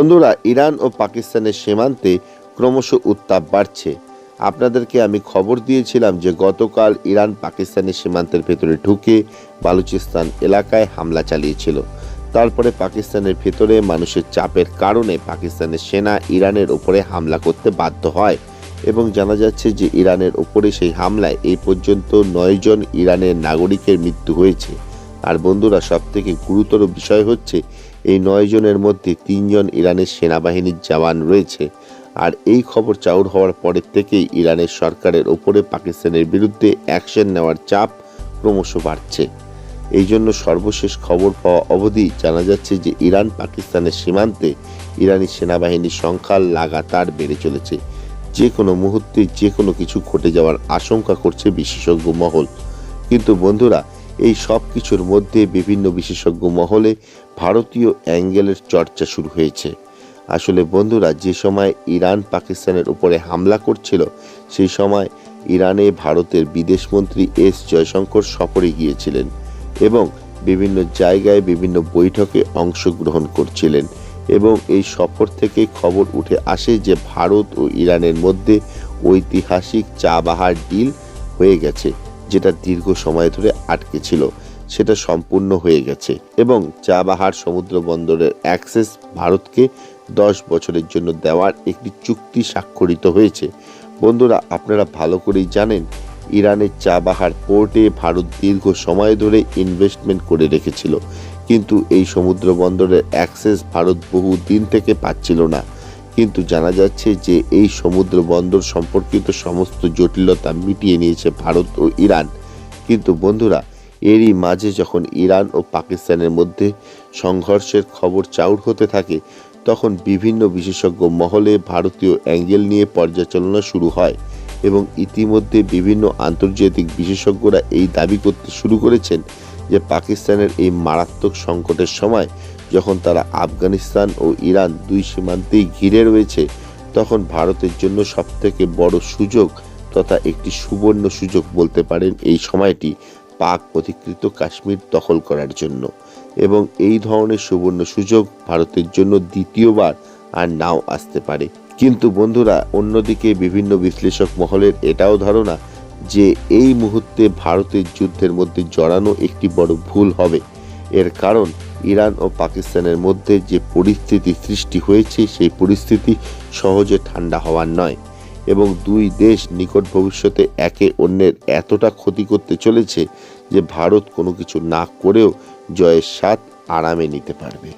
বন্ধুরা, ইরান ও পাকিস্তানের সীমান্তে ক্রমশ উত্তাপ বাড়ছে। আপনাদেরকে আমি খবর দিয়েছিলাম যে গতকাল ইরান পাকিস্তানের সীমান্তের ভেতরে ঢুকে বালুচিস্তান এলাকায় হামলা চালিয়েছিল। তারপরে পাকিস্তানের ভেতরে মানুষের চাপের কারণে পাকিস্তানের সেনা ইরানের ওপরে হামলা করতে বাধ্য হয় এবং জানা যাচ্ছে যে ইরানের ওপরে সেই হামলায় এই পর্যন্ত নয়জন ইরানের নাগরিকের মৃত্যু হয়েছে। আর বন্ধুরা সব থেকে গুরুতর বিষয় হচ্ছে এই নয় জনের মধ্যে তিনজন ইরানের সেনাবাহিনীর জওয়ান রয়েছে। আর এই খবর চাউর হওয়ার পরের থেকেই ইরানের সরকারের ওপরে পাকিস্তানের বিরুদ্ধে অ্যাকশন নেওয়ার চাপ ক্রমশ বাড়ছে। এই জন্য সর্বশেষ খবর পাওয়া অবধি জানা যাচ্ছে যে, ইরান পাকিস্তানের সীমান্তে ইরানি সেনাবাহিনীর সংখ্যা লাগাতার বেড়ে চলেছে। যে কোনো মুহূর্তে যে কোনো কিছু ঘটে যাওয়ার আশঙ্কা করছে বিশেষজ্ঞ মহল। কিন্তু বন্ধুরা এই সব কিছুর মধ্যে বিভিন্ন বিশেষজ্ঞ মহলে ভারতীয় অ্যাঙ্গেলের চর্চা শুরু হয়েছে। আসলে বন্ধুরা, যে সময় ইরান পাকিস্তানের উপরে হামলা করছিল, সেই সময় ইরানে ভারতের বিদেশমন্ত্রী এস জয়শঙ্কর সফরে গিয়েছিলেন এবং বিভিন্ন জায়গায় বিভিন্ন বৈঠকে অংশগ্রহণ করছিলেন এবং এই সফর থেকে খবর উঠে আসে যে ভারত ও ইরানের মধ্যে ঐতিহাসিক চা বাহার ডিল হয়ে গেছে। যেটা দীর্ঘ সময় ধরে আটকে ছিল, সেটা সম্পূর্ণ হয়ে গেছে এবং চা বাহার সমুদ্র বন্দরের অ্যাক্সেস ভারতকে দশ বছরের জন্য দেওয়ার একটি চুক্তি স্বাক্ষরিত হয়েছে। বন্ধুরা, আপনারা ভালো করেই জানেন, ইরানের চা বাহার পোর্টে ভারত দীর্ঘ সময় ধরে ইনভেস্টমেন্ট করে রেখেছিল। কিন্তু এই সমুদ্র বন্দরের অ্যাক্সেস ভারত বহু দিন থেকে পাচ্ছিল না। কিন্তু জানা যাচ্ছে যে এই সমুদ্র বন্দর সম্পর্কিত সমস্ত জটিলতা মিটিয়ে নিয়েছে ভারত ও ইরান। কিন্তু বন্ধুরা, এরই মাঝে যখন ইরান ও পাকিস্তানের মধ্যে সংঘর্ষের খবর চাউর হতে থাকে, তখন বিভিন্ন বিশেষজ্ঞ মহলে ভারতীয় অ্যাঙ্গেল নিয়ে পর্যালোচনা শুরু হয় এবং ইতিমধ্যে বিভিন্ন আন্তর্জাতিক বিশেষজ্ঞরা এই দাবি করতে শুরু করেছেন যে পাকিস্তানের এই মারাত্মক সংকটের সময় যখন তারা আফগানিস্তান ও ইরান দুই সীমান্তেই ঘিরে রয়েছে, তখন ভারতের জন্য সবথেকে বড় সুযোগ তথা একটি সুবর্ণ সুযোগ বলতে পারেন এই সময়টি পাক অধিকৃত কাশ্মীর দখল করার জন্য। এবং এই ধরনের সুবর্ণ সুযোগ ভারতের জন্য দ্বিতীয়বার আর নাও আসতে পারে। কিন্তু বন্ধুরা, অন্যদিকে বিভিন্ন বিশ্লেষক মহলের এটাও ধারণা যে এই মুহূর্তে ভারতের যুদ্ধের মধ্যে জড়ানো একটি বড় ভুল হবে। এর কারণ ইরান ও পাকিস্তানের মধ্যে যে পরিস্থিতি সৃষ্টি হয়েছে, সেই পরিস্থিতি সহজে ঠান্ডা হওয়ার নয় এবং দুই দেশ নিকট ভবিষ্যতে একে অন্যের এতটা ক্ষতি করতে চলেছে যে ভারত কোনো কিছু না করেও জয়ের স্বাদ আরামে নিতে পারবে।